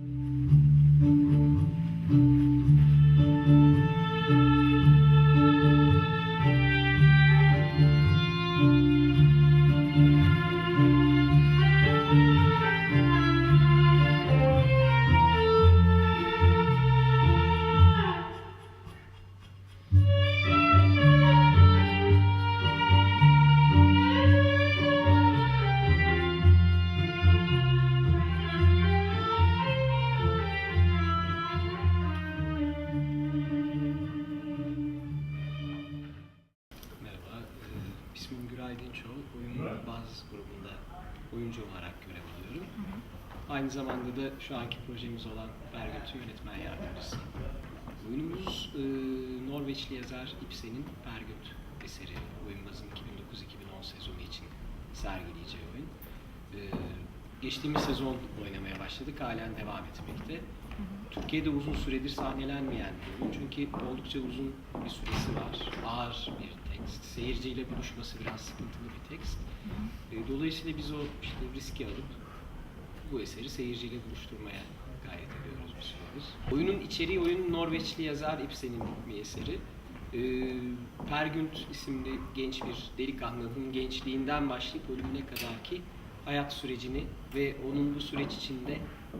Mm-hmm. İsmim Güray Dinçoğlu. Oyun Baz grubunda oyuncu olarak görev alıyorum. Aynı zamanda da şu anki projemiz olan Bergöt'ün yönetmen yardımcısı. Oyunumuz e, Norveçli yazar Ibsen'in Bergöt eseri. Oyunbaz'ın 2009-2010 sezonu için sergileyeceği oyun. E, geçtiğimiz sezon oynamaya başladık, halen devam etmekte. Türkiye'de uzun süredir sahnelenmeyen bir oyun çünkü oldukça uzun bir süresi var. Ağır bir tekst. Seyirciyle buluşması biraz sıkıntılı bir tekst. E, Dolayısıyla biz o işte riski alıp bu eseri seyirciyle buluşturmaya gayret ediyoruz bir süredir. Oyunun içeriği oyun Norveçli yazar Ibsen'in bir eseri. E, Per Gynt isimli genç bir delikanlının gençliğinden başlayıp ölümüne kadar ki hayat sürecini ve onun bu süreç içinde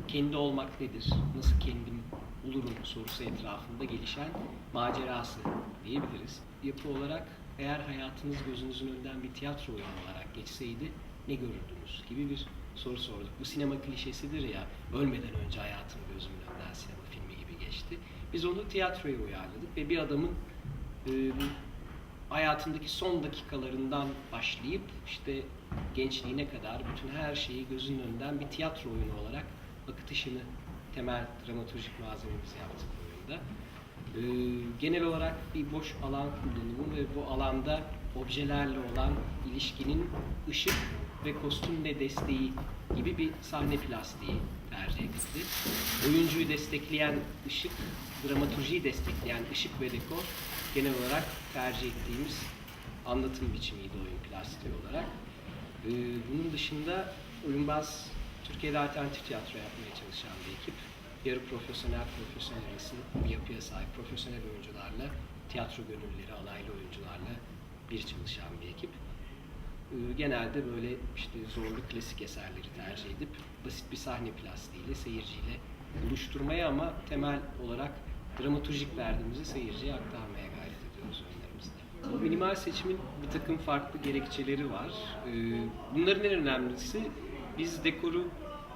kendi olmak nedir, nasıl kendim olurum sorusu etrafında gelişen macerası diyebiliriz. Yapı olarak eğer hayatınız gözünüzün önünden bir tiyatro oyunu olarak geçseydi ne görürdünüz gibi bir soru sorduk. Bu sinema klişesidir ya, ölmeden önce hayatım gözümün önünden sinema filmi gibi geçti. Biz onu tiyatroya uyarladık ve bir adamın e, hayatındaki son dakikalarından başlayıp işte gençliğine kadar bütün her şeyi gözünün önünden bir tiyatro oyunu olarak akıtışını temel dramaturjik malzememiz yaptık oyunda. Ee, genel olarak bir boş alan kullanımı ve bu alanda objelerle olan ilişkinin ışık ve kostümle desteği gibi bir sahne plastiği tercih edildi. Oyuncuyu destekleyen ışık, dramaturjiyi destekleyen ışık ve dekor genel olarak tercih ettiğimiz anlatım biçimiydi oyun plastiği olarak. Ee, bunun dışında oyunbaz Türkiye'de alternatif tiyatro yapmaya çalışan bir ekip. Yarı profesyonel, profesyonel arası bir yapıya sahip profesyonel oyuncularla, tiyatro gönüllüleri, alaylı oyuncularla bir çalışan bir ekip. Ee, Genelde böyle işte zorlu klasik eserleri tercih edip basit bir sahne plastiğiyle seyirciyle buluşturmaya ama temel olarak dramaturjik verdiğimizi seyirciye aktarmaya gayret ediyoruz oyunlarımızda. Bu minimal seçimin bir takım farklı gerekçeleri var. Ee, Bunların en önemlisi biz dekoru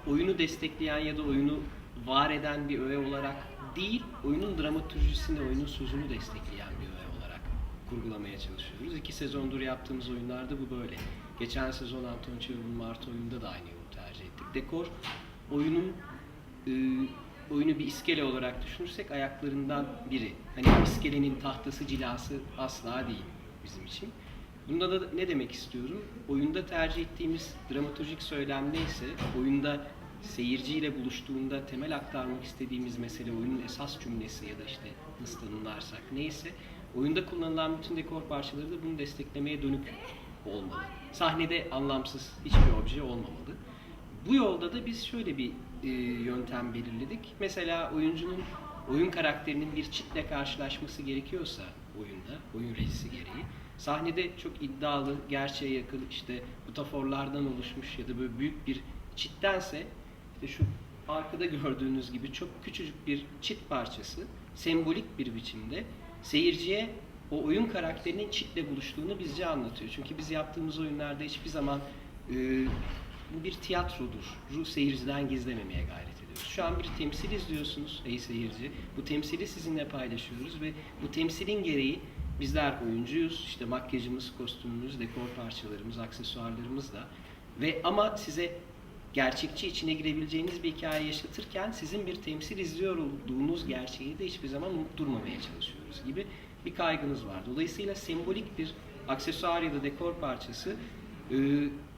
oyunu destekleyen ya da oyunu var eden bir öğe olarak değil, oyunun dramaturjisini, oyunun sözünü destekleyen bir öğe kurgulamaya çalışıyoruz. İki sezondur yaptığımız oyunlarda bu böyle. Geçen sezon Anton Çehov'un Mart oyununda da aynı yolu tercih ettik. Dekor oyunun e, oyunu bir iskele olarak düşünürsek ayaklarından biri. Hani iskelenin tahtası cilası asla değil bizim için. Bunda da ne demek istiyorum? Oyunda tercih ettiğimiz dramaturjik söylem neyse, oyunda seyirciyle buluştuğunda temel aktarmak istediğimiz mesele oyunun esas cümlesi ya da işte nasıl tanımlarsak neyse, oyunda kullanılan bütün dekor parçaları da bunu desteklemeye dönük olmalı. Sahnede anlamsız hiçbir obje olmamalı. Bu yolda da biz şöyle bir e, yöntem belirledik. Mesela oyuncunun oyun karakterinin bir çitle karşılaşması gerekiyorsa oyunda, oyun rejisi gereği, sahnede çok iddialı, gerçeğe yakın işte butaforlardan oluşmuş ya da böyle büyük bir çittense işte şu arkada gördüğünüz gibi çok küçücük bir çit parçası sembolik bir biçimde seyirciye o oyun karakterinin çitle buluştuğunu bizce anlatıyor. Çünkü biz yaptığımız oyunlarda hiçbir zaman e, bu bir tiyatrodur. Ruh seyirciden gizlememeye gayret ediyoruz. Şu an bir temsil izliyorsunuz ey seyirci. Bu temsili sizinle paylaşıyoruz ve bu temsilin gereği bizler oyuncuyuz. İşte makyajımız, kostümümüz, dekor parçalarımız, aksesuarlarımız da. Ve ama size gerçekçi içine girebileceğiniz bir hikaye yaşatırken sizin bir temsil izliyor olduğunuz gerçeği de hiçbir zaman unutturmamaya çalışıyoruz gibi bir kaygımız var. Dolayısıyla sembolik bir aksesuar ya da dekor parçası e,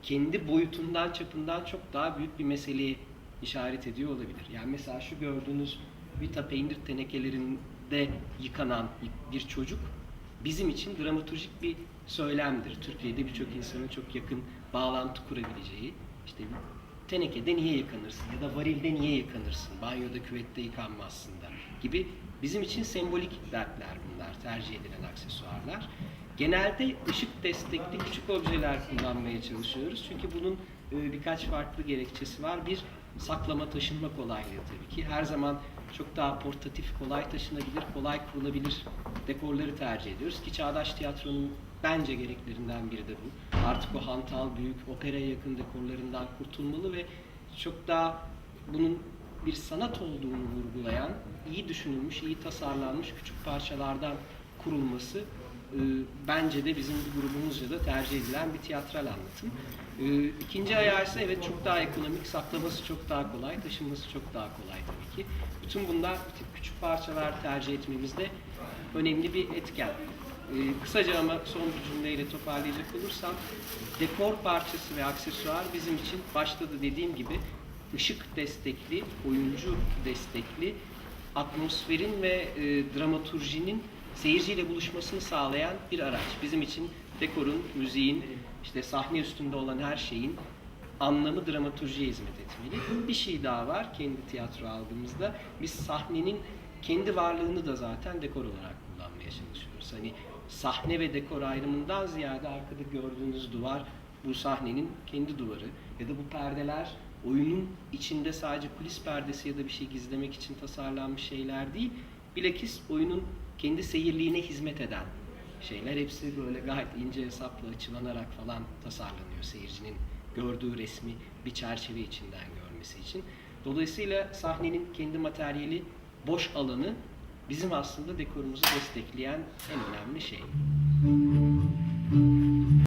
kendi boyutundan, çapından çok daha büyük bir meseleye işaret ediyor olabilir. Yani mesela şu gördüğünüz Vita peynir tenekelerinde yıkanan bir çocuk bizim için dramaturjik bir söylemdir. Türkiye'de birçok insanın çok yakın bağlantı kurabileceği, işte tenekede niye yıkanırsın ya da varilde niye yıkanırsın, banyoda küvette yıkanmazsın da gibi bizim için sembolik dertler bunlar, tercih edilen aksesuarlar. Genelde ışık destekli küçük objeler kullanmaya çalışıyoruz. Çünkü bunun e, birkaç farklı gerekçesi var. Bir, saklama taşınma kolaylığı tabii ki. Her zaman çok daha portatif, kolay taşınabilir, kolay kurulabilir dekorları tercih ediyoruz. Ki çağdaş tiyatronun bence gereklerinden biri de bu. Artık o hantal, büyük, operaya yakın dekorlarından kurtulmalı ve çok daha bunun bir sanat olduğunu vurgulayan, iyi düşünülmüş, iyi tasarlanmış küçük parçalardan kurulması e, bence de bizim grubumuzca da tercih edilen bir tiyatral anlatım. E, ikinci ayağı ise evet çok daha ekonomik, saklaması çok daha kolay, taşınması çok daha kolay tabii ki. Bütün bunlar küçük parçalar tercih etmemizde önemli bir etken. E, kısaca ama son bir cümleyle toparlayacak olursam, dekor parçası ve aksesuar bizim için başta da dediğim gibi ışık destekli, oyuncu destekli, atmosferin ve e, dramaturjinin seyirciyle buluşmasını sağlayan bir araç. Bizim için dekorun, müziğin, işte sahne üstünde olan her şeyin anlamı dramaturjiye hizmet etmeli. Bir şey daha var kendi tiyatro algımızda. Biz sahnenin kendi varlığını da zaten dekor olarak kullanmaya çalışıyoruz. Hani sahne ve dekor ayrımından ziyade arkada gördüğünüz duvar bu sahnenin kendi duvarı ya da bu perdeler oyunun içinde sadece kulis perdesi ya da bir şey gizlemek için tasarlanmış şeyler değil. Bilakis oyunun kendi seyirliğine hizmet eden şeyler hepsi böyle gayet ince hesapla açılanarak falan tasarlanıyor seyircinin gördüğü resmi bir çerçeve içinden görmesi için. Dolayısıyla sahnenin kendi materyali, boş alanı bizim aslında dekorumuzu destekleyen en önemli şey.